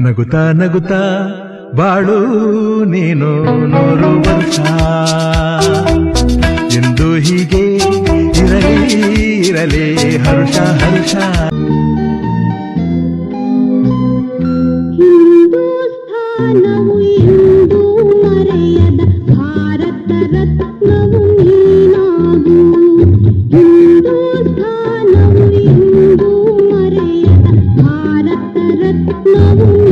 ನಗುತ್ತಾ ನಗುತ್ತಾ ಬಾಳು ನೀನು ನೋರುವಂತ. ಎಂದು ಹೀಗೆ ಇರಲಿ ಇರಲಿ ಹರ್ಷ ಹರ್ಷ. Love